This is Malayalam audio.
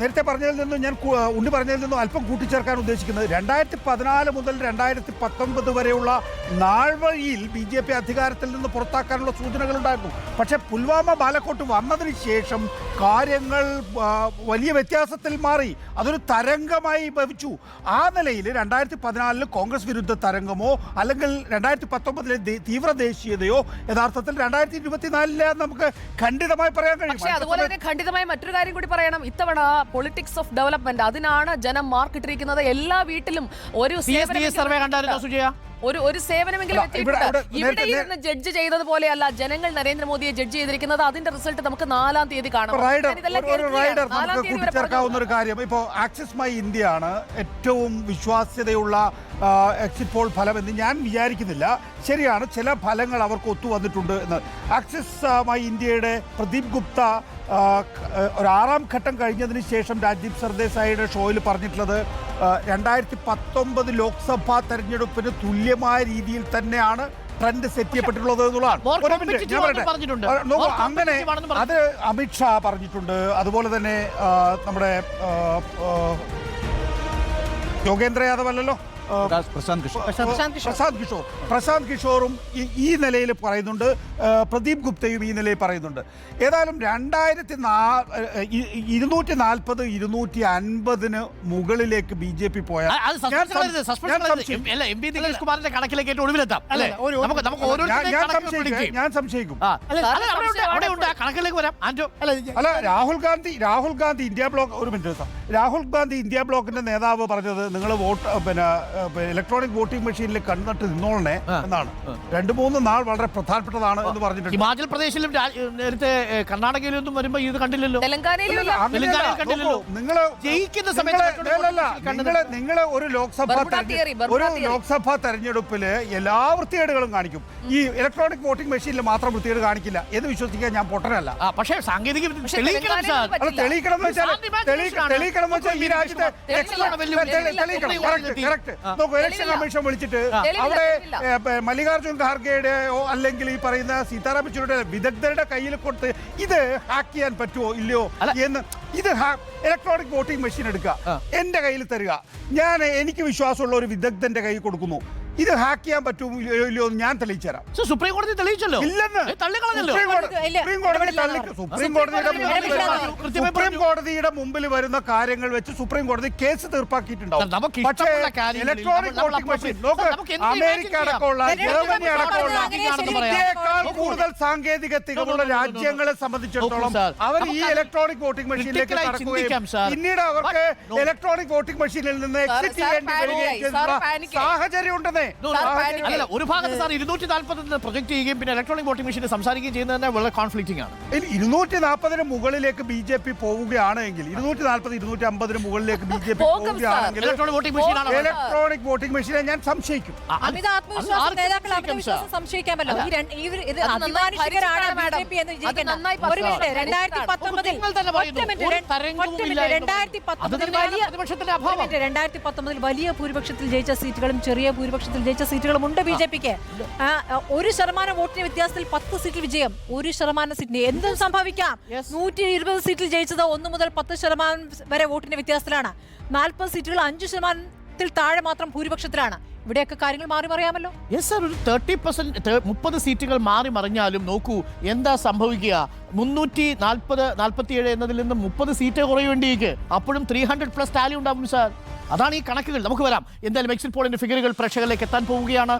നേരത്തെ പറഞ്ഞതിൽ നിന്നും ഞാൻ ഉണ്ണി പറഞ്ഞതിൽ നിന്നും അല്പം കൂട്ടിച്ചേർക്കാൻ ഉദ്ദേശിക്കുന്നത് രണ്ടായിരത്തി പതിനാല് മുതൽ രണ്ടായിരത്തി പത്തൊൻപത് വരെയുള്ള നാൾവഴിയിൽ ബി ജെ പി അധികാരത്തിൽ നിന്ന് പുറത്താക്കാനുള്ള സൂചനകൾ ഉണ്ടായിരുന്നു പക്ഷേ പുൽവാമ ബാലക്കോട്ട് വന്നതിന് ശേഷം കാര്യങ്ങൾ വലിയ വ്യത്യാസത്തിൽ മാറി. അതൊരു തരംഗമായി ഭവിച്ചു. ആ നിലയിൽ രണ്ടായിരത്തി പതിനാലിൽ കോൺഗ്രസ് വിരുദ്ധ തരംഗമോ അല്ലെങ്കിൽ രണ്ടായിരത്തി പത്തൊമ്പതിലെ തീവ്ര ദേശീയതയോ യഥാർത്ഥത്തിൽ രണ്ടായിരത്തി ഇരുപത്തിനാലിലെ നമുക്ക് ഖണ്ഡിതമായി പറയാൻ കഴിയും. അതുപോലെ തന്നെ ഖണ്ഡിതമായി മറ്റൊരു കാര്യം കൂടി പറയണം. ഇത്തവണ പൊളിറ്റിക്സ് ഓഫ് ഡെവലപ്മെന്റ് അതിനാണ് ജനം മാർക്കിട്ടിരിക്കുന്നത് എല്ലാ വീട്ടിലും ഒരു സർവേ കണ്ടായിരുന്നോ സുജയ? ഒരു ഒരു സേവനമെങ്കിലും ഇവിടെ- എത്തിയിട്ടുണ്ട്. ഇവിടെ ഇവിടെ ഇരുന്ന് ജഡ്ജ് ചെയ്തതുപോലെയല്ല ജനങ്ങൾ നരേന്ദ്രമോദിയെ ജഡ്ജ് ചെയ്തിരിക്കുന്നത്. അതിന്റെ റിസൾട്ട് നമുക്ക് നാലാം തീയതി കാണാം. കൂട്ടിച്ചേർക്കാവുന്ന ഒരു കാര്യം. ഇപ്പോ ആക്സിസ് മൈ ഇന്ത്യ ആണ് ഏറ്റവും വിശ്വാസ്യതയുള്ള എക്സിറ്റ് പോൾ ഫലം എന്ന് ഞാൻ വിചാരിക്കുന്നില്ല. ശരിയാണ് ചില ഫലങ്ങൾ അവർക്ക് ഒത്തു വന്നിട്ടുണ്ട് എന്ന്. ആക്സിസ് മൈ ഇന്ത്യയുടെ പ്രദീപ് ഗുപ്ത ഒരു ആറാം ഘട്ടം കഴിഞ്ഞതിന് ശേഷം രാജീവ് സർദേശായിയുടെ ഷോയിൽ പറഞ്ഞിട്ടുള്ളത് രണ്ടായിരത്തി പത്തൊമ്പത് ലോക്സഭാ തെരഞ്ഞെടുപ്പിന് തുല്യമായ രീതിയിൽ തന്നെയാണ് ട്രെൻഡ് സെറ്റ് ചെയ്യപ്പെട്ടിട്ടുള്ളത് എന്നുള്ളതാണ്. അങ്ങനെ. അത് അമിത്ഷാ പറഞ്ഞിട്ടുണ്ട്. അതുപോലെ തന്നെ നമ്മുടെ യോഗേന്ദ്ര യാദവ് അല്ലല്ലോ? പ്രശാന്ത് കിഷോർ. പ്രശാന്ത് കിഷോർ. പ്രശാന്ത് കിഷോറും ഈ- നിലയിൽ പറയുന്നുണ്ട്. പ്രദീപ് ഗുപ്തയും ഈ നിലയിൽ പറയുന്നുണ്ട്. ഏതായാലും രണ്ടായിരത്തി നാ ഇരുന്നൂറ്റി നാൽപ്പത് ഇരുന്നൂറ്റി അൻപതിന് മുകളിലേക്ക് ബി ജെ പി പോയാൽ അത് ഞാൻ. സംശയിക്കും. അല്ല, രാഹുൽ ഗാന്ധി രാഹുൽ ഗാന്ധി ഇന്ത്യ ബ്ലോക്ക് ഒരു മിനിറ്റ്. രാഹുൽ ഗാന്ധി ഇന്ത്യ ബ്ലോക്കിന്റെ നേതാവ് പറഞ്ഞത് നിങ്ങൾ വോട്ട് പിന്നെ ഇലക്ട്രോണിക് വോട്ടിംഗ് മെഷീനിൽ കണ്ടിട്ട് നിന്നോളണേ എന്നാണ്. രണ്ടു മൂന്ന് നാൾ വളരെ പ്രധാനപ്പെട്ടതാണ് എന്ന് പറഞ്ഞിട്ടുണ്ട്. ഹിമാചൽ പ്രദേശിലും നേരത്തെ കർണാടകയിലൊന്നും കർണാടകയിലും ഒന്നും വരുമ്പോ ഇത് കണ്ടില്ലല്ലോ. നിങ്ങൾ ജയിക്കുന്ന സമയത്ത് നിങ്ങൾ ഒരു ലോക്സഭാ ഒരു ലോക്സഭാ തെരഞ്ഞെടുപ്പിൽ എല്ലാ വൃത്തികേടുകളും കാണിക്കും. ഈ ഇലക്ട്രോണിക് വോട്ടിംഗ് മെഷീനിൽ മാത്രം വൃത്തികേട് കാണിക്കില്ല എന്ന് വിശ്വസിക്കാൻ ഞാൻ പൊട്ടനല്ല. പക്ഷേ സാങ്കേതിക തെളിയിക്കണം സാർ. അല്ല പറ്റില്ല. തെളിയിക്കണം ഈ രാജ്യത്തെ തെളിയിക്കണം, നോക്കൂ ഇലക്ഷൻ. കമ്മീഷൻ വിളിച്ചിട്ട് അവിടെ മല്ലികാർജുൻ ഖാർഗെയുടെ അല്ലെങ്കിൽ ഈ പറയുന്ന സീതാറാം യെച്ചൂരിയുടെ വിദഗ്ധരുടെ കയ്യിൽ കൊടുത്ത് ഇത് ഹാക്ക് ചെയ്യാൻ പറ്റുമോ ഇല്ലയോ എന്ന് ഇത് ഇലക്ട്രോണിക് വോട്ടിംഗ് മെഷീൻ എടുക്കുക. എന്റെ കയ്യിൽ തരിക. ഞാൻ എനിക്ക് വിശ്വാസമുള്ള ഒരു വിദഗ്ധന്റെ കയ്യിൽ കൊടുക്കുന്നു. ഇത് ഹാക്ക് ചെയ്യാൻ പറ്റുമോ ഇല്ലയോ എന്ന് ഞാൻ തെളിയിച്ചു തരാം സുപ്രീം കോടതി തെളിയിച്ചല്ലോ ഇല്ലെന്ന് സുപ്രീം കോടതിയുടെ കോടതി മുമ്പിൽ വരുന്ന- സുപ്രീം കോടതിയുടെ മുമ്പിൽ വരുന്ന കാര്യങ്ങൾ വെച്ച് സുപ്രീം കോടതി കേസ് തീർപ്പാക്കിയിട്ടുണ്ടാവും പക്ഷേ ഇലക്ട്രോണിക് വോട്ടിംഗ് മെഷീൻ അമേരിക്ക അടക്കമുള്ള ജർമ്മനി അടക്കമുള്ള കൂടുതൽ സാങ്കേതിക തികവുള്ള. രാജ്യങ്ങളെ സംബന്ധിച്ചിടത്തോളം അവർ ഈ ഇലക്ട്രോണിക് വോട്ടിംഗ് മെഷീനിലേക്ക് കടക്കുകയും. പിന്നീട് അവർക്ക് ഇലക്ട്രോണിക് വോട്ടിംഗ് മെഷീനിൽ നിന്ന് എക്സിറ്റ് ചെയ്യേണ്ടി വരികയും. സാഹചര്യം ഉണ്ടെന്നേ അല്ലല്ല ഒരു ഭാഗത്ത് സാർ ഇരുന്നൂറ്റി നാല്പത്തി പ്രൊജക്ട് ചെയ്യുകയും പിന്നെ ഇലക്ട്രോണിക് വോട്ടിംഗ് മെഷീനിൽ സംസാരിക്കുകയും ചെയ്യുന്നത് തന്നെ വളരെ കോൺഫ്ലിക്റ്റിംഗ് ആണ്. ഇരുന്നൂറ്റി നാൽപ്പതിന് മുകളിലേക്ക് ബി ജെ പി പോവുകയാണ് എങ്കിൽ ഇരുന്നൂറ്റി നാൽപ്പത് ഇരുന്നൂറ്റി അമ്പതിന് മുകളിലേക്ക് ബി ജെ പി പോവുകയാണെങ്കിൽ ഇലക്ട്രോണിക് വോട്ടിംഗ് മെഷീൻ ആണ് ഇലക്ട്രോണിക് വോട്ടിംഗ് മെഷീനെ ഞാൻ സംശയിക്കും. അമിത ആത്മവിശ്വാസം നേതാക്കൾ സംശയിക്കാം, ആത്മവിശ്വാസം രണ്ടായിരത്തി പത്തൊമ്പതിൽ വലിയ ഭൂരിപക്ഷത്തിൽ ജയിച്ച സീറ്റുകളും ചെറിയ ഭൂരിപക്ഷത്തിൽ ജയിച്ച സീറ്റുകളും ഉണ്ട് ബി ജെ പിക്ക്. ഒരു ശതമാനം വോട്ടിന് വ്യത്യാസത്തിൽ പത്ത് സീറ്റിൽ വിജയം ഒരു ശതമാനം സീറ്റിന് എന്തും സംഭവിക്കാം. നൂറ്റി ഇരുപത് സീറ്റിൽ ജയിച്ചത് ഒന്ന് മുതൽ പത്ത് ശതമാനം വരെ വോട്ടിന്റെ വ്യത്യാസത്തിലാണ്. നാൽപ്പത് സീറ്റുകൾ അഞ്ച് ശതമാനത്തിൽ താഴെ മാത്രം ഭൂരിപക്ഷത്തിലാണ്. ഇവിടെയൊക്കെ കാര്യങ്ങൾ മാറി മറിയാമല്ലോ. യെസ് സർ ഒരു തേർട്ടി പെർസെന്റ് മുപ്പത് സീറ്റുകൾ മാറി മറിഞ്ഞാലും നോക്കൂ എന്താ സംഭവിക്കുക? മുന്നൂറ്റി നാൽപ്പത് നാൽപ്പത്തിയേഴ് എന്നതിൽ നിന്ന് മുപ്പത് സീറ്റ് കുറയുവേണ്ടിയേക്ക് അപ്പോഴും ത്രീ ഹൺഡ്രഡ് പ്ലസ് ടാലി ഉണ്ടാവും സാർ അതാണ് ഈ കണക്കുകൾ. നമുക്ക് വരാം. എന്തായാലും എക്സിറ്റ് പോളിന്റെ ഫിഗറുകൾ പ്രേക്ഷകരിലേക്ക് എത്താൻ പോവുകയാണ്.